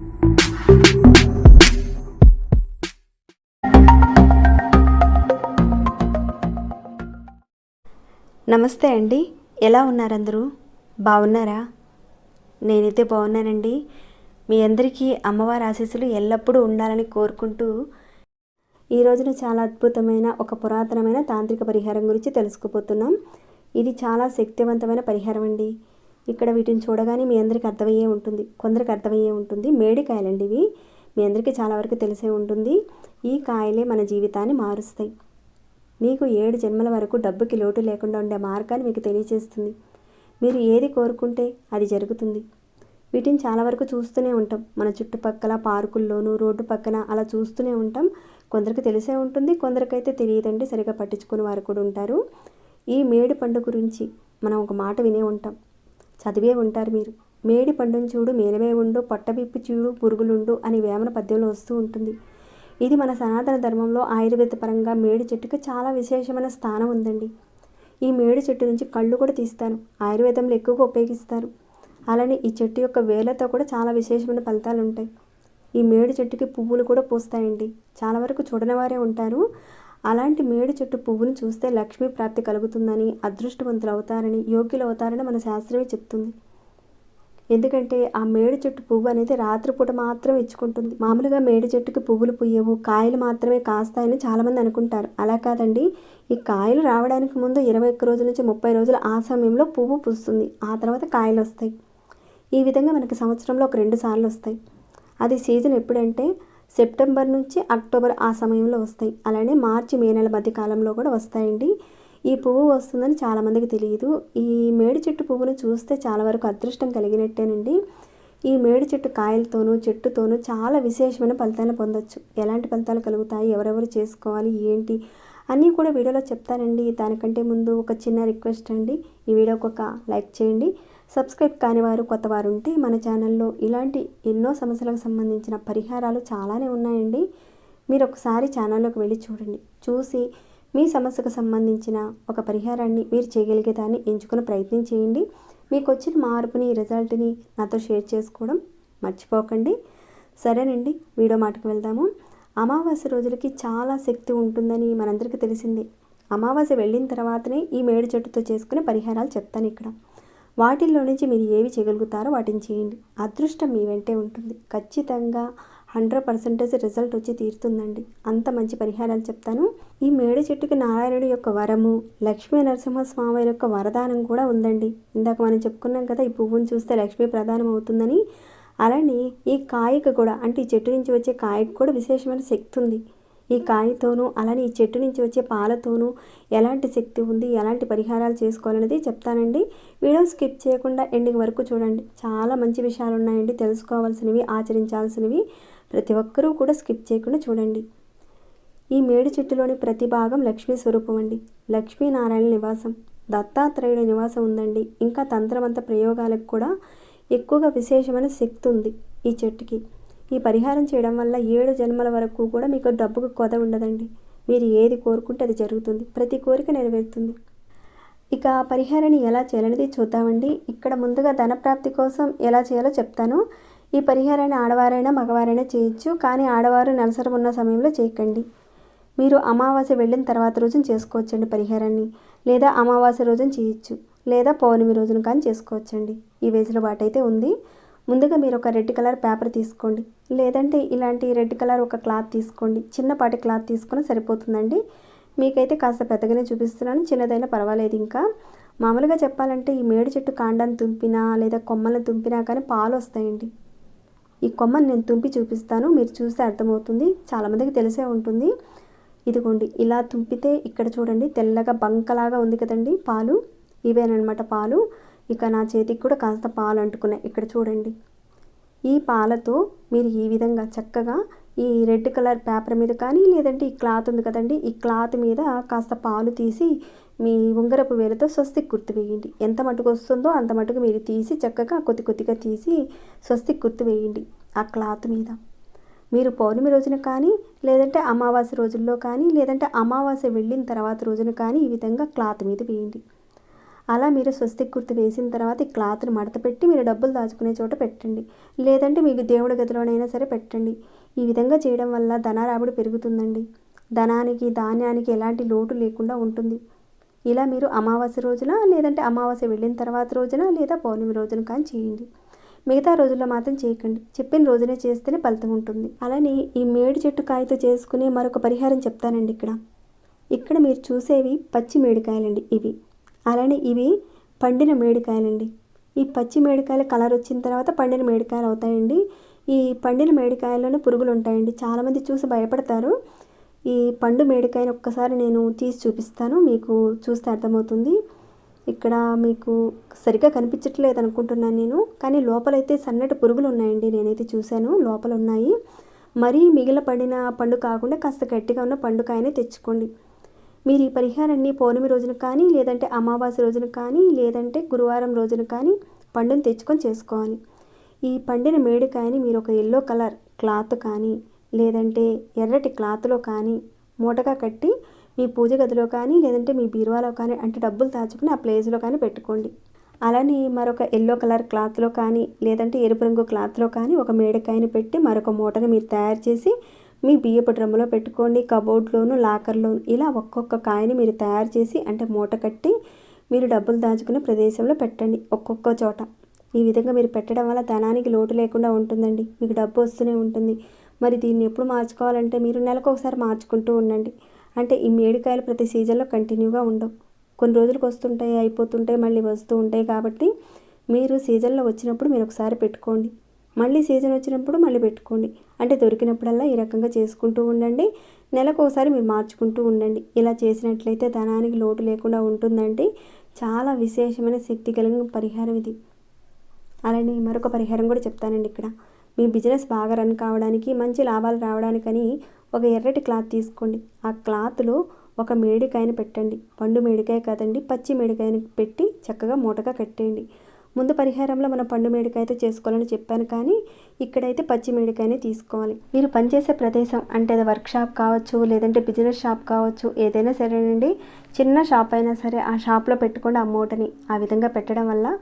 నమస్తే అండి. ఎలా ఉన్నారందరూ? బాగున్నారా? నేనైతే బాగున్నానండి. మీ అందరికీ అమ్మవారి ఆశీస్సులు ఎల్లప్పుడూ ఉండాలని కోరుకుంటూ ఈ రోజున చాలా అద్భుతమైన ఒక పురాతనమైన తాంత్రిక పరిహారం గురించి తెలుసుకుపోతున్నాం ఇది చాలా శక్తివంతమైన పరిహారం అండి. ఇక్కడ వీటిని చూడగానే మీ అందరికీ అర్థమయ్యే ఉంటుంది కొందరికి అర్థమయ్యే ఉంటుంది. మేడికాయలండి ఇవి మీ అందరికీ చాలా వరకు తెలిసే ఉంటుంది. ఈ కాయలే మన జీవితాన్ని మారుస్తాయి. మీకు ఏడు జన్మల వరకు డబ్బుకి లోటు లేకుండా ఉండే మార్గాన్ని మీకు తెలియజేస్తుంది. మీరు ఏది కోరుకుంటే అది జరుగుతుంది. వీటిని చాలా వరకు చూస్తూనే ఉంటాం. మన చుట్టుపక్కల పార్కుల్లోనూ రోడ్డు పక్కన అలా చూస్తూనే ఉంటాం. కొందరికి తెలిసే ఉంటుంది కొందరికైతే తెలియదండి సరిగా పట్టించుకునే వారు కూడా ఉంటారు. ఈ మేడి పండు గురించి మనం ఒక మాట వినే ఉంటాం. చదివే ఉంటారు మీరు. మేడి పండును చూడు మేనమే ఉండు పొట్టబిప్పి చూడు పురుగులుండు అని వేమన పద్యంలో వస్తూ ఉంటుంది. ఇది మన సనాతన ధర్మంలో ఆయుర్వేద పరంగా మేడి చెట్టుకి చాలా విశేషమైన స్థానం ఉందండి. ఈ మేడి చెట్టు నుంచి కళ్ళు కూడా తీస్తారు. ఆయుర్వేదంలో ఎక్కువగా ఉపయోగిస్తారు. అలానే ఈ చెట్టు యొక్క వేలతో కూడా చాలా విశేషమైన ఫలితాలు ఉంటాయి. ఈ మేడి చెట్టుకి పువ్వులు కూడా పూస్తాయండి. చాలా వరకు చూడని వారే ఉంటారు. అలాంటి మేడి చెట్టు పువ్వును చూస్తే లక్ష్మీ ప్రాప్తి కలుగుతుందని అదృష్టవంతులు అవుతారని యోగ్యులు అవుతారని మన శాస్త్రమే చెప్తుంది. ఎందుకంటే ఆ మేడి చెట్టు పువ్వు అనేది రాత్రిపూట మాత్రం ఇచ్చుకుంటుంది. మామూలుగా మేడి చెట్టుకి పువ్వులు పుయ్యవు కాయలు మాత్రమే కాస్తాయని చాలామంది అనుకుంటారు. అలా కాదండి. ఈ కాయలు రావడానికి ముందు ఇరవై ఒక్క రోజుల నుంచి ముప్పై రోజులు ఆ సమయంలో పువ్వు పూస్తుంది. ఆ తర్వాత కాయలు వస్తాయి. ఈ విధంగా మనకి సంవత్సరంలో ఒక రెండు సార్లు వస్తాయి. అది సీజన్ ఎప్పుడంటే సెప్టెంబర్ నుంచి అక్టోబర్ ఆ సమయంలో వస్తాయి. అలానే మార్చి మే నెల మధ్య కాలంలో కూడా వస్తాయండి. ఈ పువ్వు వస్తుందని చాలామందికి తెలియదు. ఈ మేడి చెట్టు పువ్వును చూస్తే చాలా వరకు అదృష్టం కలిగినట్టేనండి. ఈ మేడి చెట్టు కాయలతోనూ చెట్టుతోనూ చాలా విశేషమైన ఫలితాలను పొందొచ్చు. ఎలాంటి ఫలితాలు కలుగుతాయి? ఎవరెవరు చేసుకోవాలి? ఏంటి? అన్నీ కూడా వీడియోలో చెప్తానండి. దానికంటే ముందు ఒక చిన్న రిక్వెస్ట్ అండి. ఈ వీడియోకి ఒక లైక్ చేయండి. సబ్స్క్రైబ్ కాని వారు కొత్త వారు ఉంటే మన ఛానల్లో ఇలాంటి ఎన్నో సమస్యలకు సంబంధించిన పరిహారాలు చాలానే ఉన్నాయండి. మీరు ఒకసారి ఛానల్లోకి వెళ్ళి చూడండి. చూసి మీ సమస్యకు సంబంధించిన ఒక పరిహారాన్ని మీరు చేయగలిగే దాన్ని ఎంచుకునే ప్రయత్నం చేయండి. మీకు వచ్చిన మార్పుని రిజల్ట్ని నాతో షేర్ చేసుకోవడం మర్చిపోకండి. సరేనండి వీడియో మాటకు వెళ్దాము. అమావాస్య రోజులకి చాలా శక్తి ఉంటుందని మనందరికీ తెలిసిందే. అమావాస్య వెళ్ళిన తర్వాతనే ఈ మేడి చెట్టుతో చేసుకునే పరిహారాలు చెప్తాను ఇక్కడ. వాటిల్లో నుంచి మీరు ఏవి చేయగలుగుతారో వాటిని చేయండి. అదృష్టం మీ వెంటే ఉంటుంది. ఖచ్చితంగా హండ్రెడ్ పర్సెంటేజ్ రిజల్ట్ వచ్చి తీరుతుందండి. అంత మంచి పరిహారాలు చెప్తాను. ఈ మేడి చెట్టుకి నారాయణుడి యొక్క వరము లక్ష్మీ నరసింహస్వామి యొక్క వరదానం కూడా ఉందండి. ఇందాక మనం చెప్పుకున్నాం కదా ఈ పువ్వును చూస్తే లక్ష్మీ ప్రధానం అవుతుందని. అలానే ఈ కాయకు కూడా అంటే ఈ చెట్టు నుంచి వచ్చే కాయకు కూడా విశేషమైన శక్తి ఉంది. ఈ కాయతోనూ అలానే ఈ చెట్టు నుంచి వచ్చే పాలతోనూ ఎలాంటి శక్తి ఉంది ఎలాంటి పరిహారాలు చేసుకోవాలనేది చెప్తానండి. వీడియో స్కిప్ చేయకుండా ఎండింగ్ వరకు చూడండి. చాలా మంచి విషయాలు ఉన్నాయండి తెలుసుకోవాల్సినవి ఆచరించాల్సినవి. ప్రతి ఒక్కరూ కూడా స్కిప్ చేయకుండా చూడండి. ఈ మేడి చెట్టులోని ప్రతి భాగం లక్ష్మీ స్వరూపం అండి. లక్ష్మీనారాయణ నివాసం. దత్తాత్రేయుడి నివాసం ఉందండి. ఇంకా తంత్రమంత ప్రయోగాలకు కూడా ఎక్కువగా విశేషమైన శక్తి ఉంది ఈ చెట్టుకి. ఈ పరిహారం చేయడం వల్ల ఏడు జన్మల వరకు కూడా మీకు డబ్బుకు కొద ఉండదండి. మీరు ఏది కోరుకుంటే అది జరుగుతుంది. ప్రతి కోరిక నెరవేరుతుంది. ఇక పరిహారాన్ని ఎలా చేయాలనేది చూద్దామండి. ఇక్కడ ముందుగా ధనప్రాప్తి కోసం ఎలా చేయాలో చెప్తాను. ఈ పరిహారాన్ని ఆడవారైనా మగవారైనా చేయొచ్చు కానీ ఆడవారు నెలసరి ఉన్న సమయంలో చేయకండి. మీరు అమావాస్య వెళ్ళిన తర్వాత రోజున చేసుకోవచ్చండి పరిహారాన్ని. లేదా అమావాస్య రోజున చేయొచ్చు. లేదా పౌర్ణమి రోజున కానీ చేసుకోవచ్చండి. ఈ వేసులో అయితే ఉంది. ముందుగా మీరు ఒక రెడ్ కలర్ పేపర్ తీసుకోండి. లేదంటే ఇలాంటి రెడ్ కలర్ ఒక క్లాత్ తీసుకోండి. చిన్నపాటి క్లాత్ తీసుకుని సరిపోతుందండి. మీకైతే కాస్త పెద్దగానే చూపిస్తున్నాను. చిన్నదైనా పర్వాలేదు ఇంకా. మామూలుగా చెప్పాలంటే ఈ మేడి చెట్టు కాండాన్ని తుంపినా లేదా కొమ్మలను తుంపినా కానీ పాలు వస్తాయండి. ఈ కొమ్మను నేను తుంపి చూపిస్తాను. మీరు చూస్తే అర్థమవుతుంది. చాలామందికి తెలిసే ఉంటుంది. ఇదిగోండి ఇలా తుంపితే ఇక్కడ చూడండి తెల్లగా బంకలాగా ఉంది కదండి పాలు. ఇవేనమాట పాలు. ఇక నా చేతికి కూడా కాస్త పాలు అంటుకున్నాయి ఇక్కడ చూడండి. ఈ పాలతో మీరు ఈ విధంగా చక్కగా ఈ రెడ్ కలర్ పేపర్ మీద కానీ లేదంటే ఈ క్లాత్ ఉంది కదండి ఈ క్లాత్ మీద కాస్త పాలు తీసి మీ ఉంగరపు వేలతో స్వస్తికి గుర్తు వేయండి. ఎంత మటుకు వస్తుందో అంత మటుకు మీరు తీసి చక్కగా కొద్ది కొద్దిగా తీసి స్వస్తికి గుర్తు వేయండి ఆ క్లాత్ మీద. మీరు పౌర్ణమి రోజున కానీ లేదంటే అమావాస్య రోజుల్లో కానీ లేదంటే అమావాస్య వెళ్ళిన తర్వాత రోజున కానీ ఈ విధంగా క్లాత్ మీద వేయండి. అలా మీరు స్వస్తిక్ గుర్తు వేసిన తర్వాత ఈ క్లాత్ని మడత పెట్టి మీరు డబ్బులు దాచుకునే చోట పెట్టండి. లేదంటే మీకు దేవుడి గదిలోనైనా సరే పెట్టండి. ఈ విధంగా చేయడం వల్ల ధనారాబడి పెరుగుతుందండి. ధనానికి ధాన్యానికి ఎలాంటి లోటు లేకుండా ఉంటుంది. ఇలా మీరు అమావాస్య రోజున లేదంటే అమావాస్య వెళ్ళిన తర్వాత రోజున లేదా పౌర్ణమి రోజున కానీ చేయండి. మిగతా రోజుల్లో మాత్రం చేయకండి. చెప్పిన రోజునే చేస్తేనే ఫలితం ఉంటుంది. అలానే ఈ మేడి చెట్టు కాయతో చేసుకునే మరొక పరిహారం చెప్తానండి ఇక్కడ. ఇక్కడ మీరు చూసేవి పచ్చి మేడికాయలండి ఇవి. అలానే ఇవి పండిన మేడికాయలండి. ఈ పచ్చి మేడికాయల కలర్ వచ్చిన తర్వాత పండిన మేడికాయలు అవుతాయండి. ఈ పండిన మేడికాయల్లోనే పురుగులు ఉంటాయండి. చాలామంది చూసి భయపడతారు. ఈ పండు మేడికాయని ఒక్కసారి నేను తీసి చూపిస్తాను. మీకు చూస్తే అర్థమవుతుంది. ఇక్కడ మీకు సరిగ్గా కనిపించట్లేదు అనుకుంటున్నాను నేను. కానీ లోపలైతే సన్నటి పురుగులు ఉన్నాయండి. నేనైతే చూశాను. లోపల ఉన్నాయి మరీ మిగిలిన పండిన పండు కాకుండా కాస్త గట్టిగా ఉన్న పండుకాయనే తెచ్చుకోండి. మీరు ఈ పరిహారాన్ని పౌర్ణమి రోజున కానీ లేదంటే అమావాస్య రోజున కానీ లేదంటే గురువారం రోజున కానీ పండుని తెచ్చుకొని చేసుకోవాలి. ఈ పండిన మేడికాయని మీరు ఒక ఎల్లో కలర్ క్లాత్ కానీ లేదంటే ఎర్రటి క్లాత్లో కానీ మూటగా కట్టి మీ పూజ గదిలో కానీ లేదంటే మీ బీరువాలో కానీ అంటే డబ్బులు దాచుకుని ఆ ప్లేస్లో కానీ పెట్టుకోండి. అలానే మరొక ఎల్లో కలర్ క్లాత్లో కానీ లేదంటే ఎరుపు రంగు క్లాత్లో కానీ ఒక మేడకాయని పెట్టి మరొక మూటను మీరు తయారు చేసి మీ బియ్యపు డ్రమ్ములో పెట్టుకోండి కబోర్డ్లోను లాకర్లోను. ఇలా ఒక్కొక్క కాయని మీరు తయారు చేసి అంటే మూట కట్టి మీరు డబ్బులు దాచుకునే ప్రదేశంలో పెట్టండి ఒక్కొక్క చోట. ఈ విధంగా మీరు పెట్టడం వల్ల ధనానికి లోటు లేకుండా ఉంటుందండి. మీకు డబ్బు వస్తూనే ఉంటుంది. మరి దీన్ని ఎప్పుడు మార్చుకోవాలంటే మీరు నెలకు ఒకసారి మార్చుకుంటూ ఉండండి. అంటే ఈ మేడికాయలు ప్రతి సీజన్లో కంటిన్యూగా ఉండవు. కొన్ని రోజులకు వస్తుంటాయి అయిపోతుంటాయి మళ్ళీ వస్తూ ఉంటాయి కాబట్టి మీరు సీజన్లో వచ్చినప్పుడు మీరు ఒకసారి పెట్టుకోండి. మళ్ళీ సీజన్ వచ్చినప్పుడు మళ్ళీ పెట్టుకోండి. అంటే దొరికినప్పుడల్లా ఈ రకంగా చేసుకుంటూ ఉండండి. నెలకు ఒకసారి మీరు మార్చుకుంటూ ఉండండి. ఇలా చేసినట్లయితే ధనానికి లోటు లేకుండా ఉంటుందండి. చాలా విశేషమైన శక్తి కలిగిన పరిహారం ఇది. అలానే మరొక పరిహారం కూడా చెప్తానండి ఇక్కడ. మీ బిజినెస్ బాగా రన్ కావడానికి మంచి లాభాలు రావడానికని ఒక ఎర్రటి క్లాత్ తీసుకోండి. ఆ క్లాత్లో ఒక మేడికాయని పెట్టండి. పండు మేడికాయ కాదండి పచ్చి మేడికాయని పెట్టి చక్కగా మూటగా కట్టేయండి. ముందు పరిహారంలో మనం పండు మేడికాయతో చేసుకోవాలని చెప్పాను కానీ ఇక్కడైతే పచ్చి మేడికాయనే తీసుకోవాలి. మీరు పనిచేసే ప్రదేశం అంటే అది వర్క్ షాప్ కావచ్చు లేదంటే బిజినెస్ షాప్ కావచ్చు ఏదైనా సరేనండి చిన్న షాప్ అయినా సరే ఆ షాప్లో పెట్టుకోండి ఆ మూటని ఆ విధంగా పెట్టడం వల్ల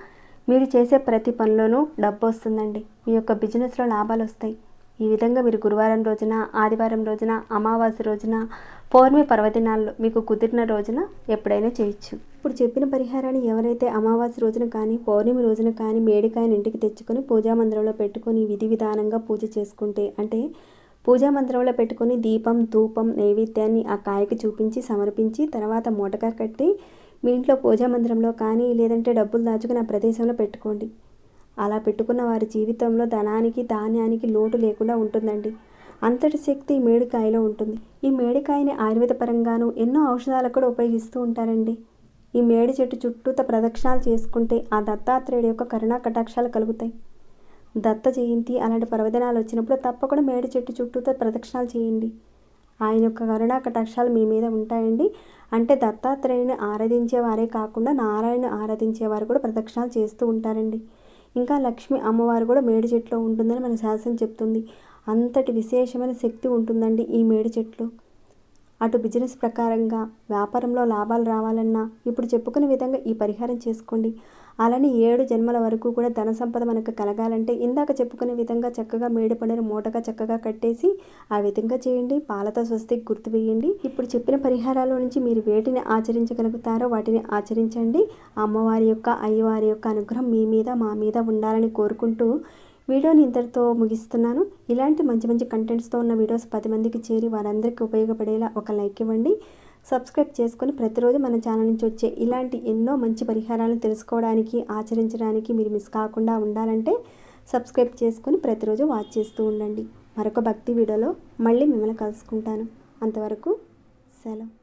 మీరు చేసే ప్రతి పనిలోనూ డబ్బు వస్తుందండి. మీ యొక్క బిజినెస్లో లాభాలు వస్తాయి. ఈ విధంగా మీరు గురువారం రోజున ఆదివారం రోజున అమావాస్య రోజున పౌర్ణమి పర్వదినాల్లో మీకు కుదిరిన రోజున ఎప్పుడైనా చేయొచ్చు. ఇప్పుడు చెప్పిన పరిహారాన్ని ఎవరైతే అమావాస్య రోజున కానీ పౌర్ణమి రోజున కానీ మేడికాయని ఇంటికి తెచ్చుకొని పూజా మందిరంలో పెట్టుకొని విధి విధానంగా పూజ చేసుకుంటే అంటే పూజా మందిరంలో పెట్టుకొని దీపం ధూపం నైవేద్యాన్ని ఆ కాయకి చూపించి సమర్పించి తర్వాత మూటగా కట్టి మీ ఇంట్లో పూజా మందిరంలో కానీ లేదంటే డబ్బులు దాచుకుని ఆ ప్రదేశంలో పెట్టుకోండి. అలా పెట్టుకున్న వారి జీవితంలో ధనానికి ధాన్యానికి లోటు లేకుండా ఉంటుందండి. అంతటి శక్తి మేడికాయలో ఉంటుంది. ఈ మేడికాయని ఆయుర్వేద పరంగాను ఎన్నో ఔషధాలకు కూడా ఉపయోగిస్తూ ఉంటారండి. ఈ మేడి చెట్టు చుట్టూత ప్రదక్షిణాలు చేసుకుంటే ఆ దత్తాత్రేయుడు యొక్క కరుణా కటాక్షాలు కలుగుతాయి. దత్త జయంతి అలాంటి పర్వదినాలు వచ్చినప్పుడు తప్పకుండా మేడి చెట్టు చుట్టూతో ప్రదక్షిణాలు చేయండి. ఆయన యొక్క కరుణా కటాక్షాలు మీ మీద ఉంటాయండి. అంటే దత్తాత్రేయుని ఆరాధించే వారే కాకుండా నారాయణ ఆరాధించేవారు కూడా ప్రదక్షిణాలు చేస్తూ ఉంటారండి. ఇంకా లక్ష్మి అమ్మవారు కూడా మేడి చెట్లో ఉంటుందని మన శాస్త్రం చెప్తుంది. అంతటి విశేషమైన శక్తి ఉంటుందండి ఈ మేడి చెట్లు అటు బిజినెస్ ప్రకారంగా వ్యాపారంలో లాభాలు రావాలన్నా ఇప్పుడు చెప్పుకునే విధంగా ఈ పరిహారం చేసుకోండి. అలానే ఏడు జన్మల వరకు కూడా ధన సంపద మనకు కలగాలంటే ఇందాక చెప్పుకునే విధంగా చక్కగా మేడపండుని మూటగా చక్కగా కట్టేసి ఆ విధంగా చేయండి. పాలతో స్వస్తికి గుర్తువేయండి ఇప్పుడు చెప్పిన పరిహారాల నుంచి మీరు వేటిని ఆచరించగలుగుతారో వాటిని ఆచరించండి. అమ్మవారి యొక్క అయ్యవారి యొక్క అనుగ్రహం మీ మీద మా మీద ఉండాలని కోరుకుంటూ వీడియోని ఇంతటితో ముగిస్తున్నాను. ఇలాంటి మంచి మంచి కంటెంట్స్తో ఉన్న వీడియోస్ పది మందికి చేరి వారందరికీ ఉపయోగపడేలా ఒక లైక్ ఇవ్వండి. సబ్స్క్రైబ్ చేసుకొని ప్రతిరోజు మన ఛానల్ నుంచి వచ్చే ఇలాంటి ఎన్నో మంచి పరిహారాలను తెలుసుకోవడానికి ఆచరించడానికి మీరు మిస్ కాకుండా ఉండాలంటే సబ్స్క్రైబ్ చేసుకొని ప్రతిరోజు వాచ్ చేస్తూ ఉండండి. మరొక భక్తి వీడియోలో మళ్ళీ మిమ్మల్ని కలుసుకుంటాను. అంతవరకు సెలవు.